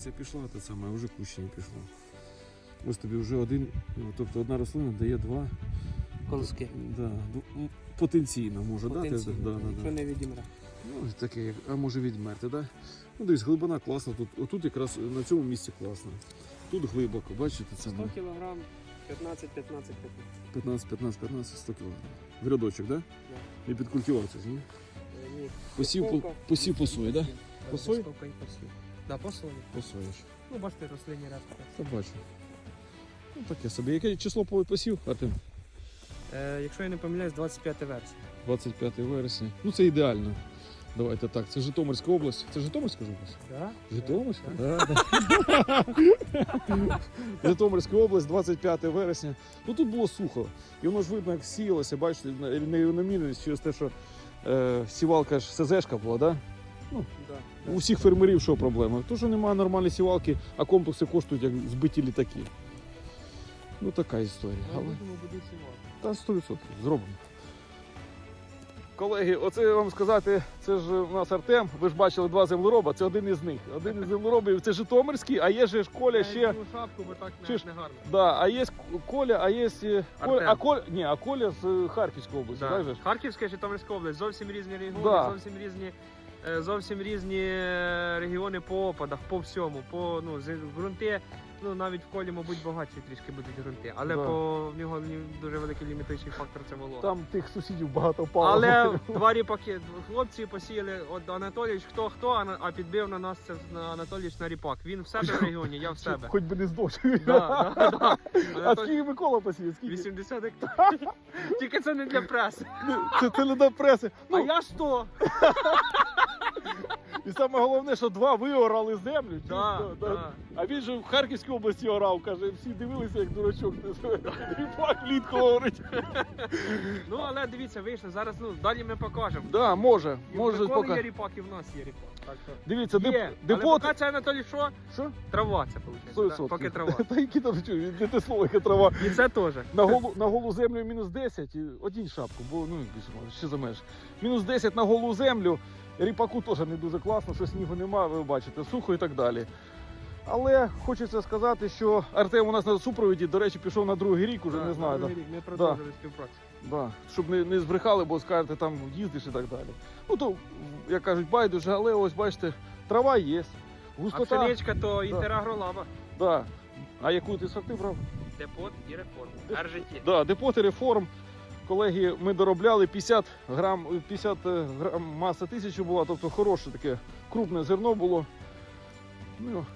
Це пішла та саме, а вже кущі не пішло. Ось тобі вже один, ну, тобто одна рослина дає два. Колоски. Да, ду- потенційно може дати. Потенційно, Да, да, Якщо да. не відімре. Ну, таке, як- а може відмерти, да? Ну дивись, глибина класна. Тут, отут якраз на цьому місці класно. Тут глибоко, бачите, це 100 кг 15 15 15, 15, 15, 100 кг. В рядочок, да? І під культивацію, ні? Ні. Посів, по, Посівка. посів по сої, да? Да, По сої? посівка і посів. Да, по. Посоєш. Ну, бачите, рослинні рядки. Та бачу. Ну таке собі. Яке число по- посів, Артем? Е, якщо я не помиляюсь, 25 версія. 25 вересня. Ну це ідеально. Давайте так. Це Житомирська область. Це Житомирська ж область? Да? Житомирська? Да. Житомирська область, 25 вересня. Ну тут було сухо. І воно ж видно, як сіялося, бачите, нерівномірність через те, що е, сівалка ж СЗшка була, да? Да. У всіх фермерів що проблема? То, що немає нормальної сівалки, а комплекси коштують як збиті літаки. Ну така історія. Ми Але... Та 100% зробимо. Колеги, оце вам сказати, це ж у нас Артем. Ви ж бачили два землероба, це один із них. Один із землеробів це Житомирський, а є ж Коля ще. Шапку, бо так не, не гарно. Да, а є Коля, а є е, Коля, а Коля, ні, а Коля з е, Харківської області, Да. так же ж? Харківська і Житомирська область, зовсім різні регіони, Да. зовсім різні. Е, Зовсім різні е, регіони по опадах, по всьому, по ну ґрунти. Ну навіть в колі, мабуть, багатші трішки будуть ґрунти, але Да. по в нього дуже великий лімітуючий фактор це волога. Там тих сусідів багато впало. Але два ріпаки хлопці посіяли от Анатолійович, хто хто, а підбив на нас це на Анатолійович на ріпак. Він в себе в регіоні, я в себе. Хоч би не здох. Да, да, да. А скільки Микола посів? Скільки? 80 гектарів. Тільки це не для преси. Це, це не до преси. А Ну, я що? І саме головне, що два виорали землю. Да, да. да. А він же в Харківській області орав, каже, всі дивилися, як дурачок. Ріпак влітку говорить. Ну але дивіться, вийшло. Зараз ну далі ми покажемо. Да, може, І може Миколи поки. є ріпак, і в нас є ріпак. Так що Дивіться, деп... є. депот. Але поки це Анатолій що? Що? Трава це виходить. Да? Поки трава. Та які там що, не те слово, яка трава. І це теж. На голу, на голу землю мінус 10, і одінь шапку, бо ну більше може, ще за меж. Мінус 10 на голу землю. Ріпаку теж не дуже класно, що снігу немає, ви бачите, сухо і так далі. Але хочеться сказати, що Артем у нас на супровіді, до речі, пішов на другий рік, уже Да, не знаю. Да. другий рік Ми продовжили співпрацю. Да, щоб не, не збрехали, бо скажете, там їздиш і так далі. Ну то, як кажуть, байдуже, але ось бачите, трава є, А густота. пшеничка то інтерагролаба. Да. А яку ти сорти брав? Депот і реформ. РЖТ. Да, депоти реформ. Колеги, ми доробляли 50 грам, 50 грам маса тисячу була, тобто хороше таке крупне зерно було. Ну,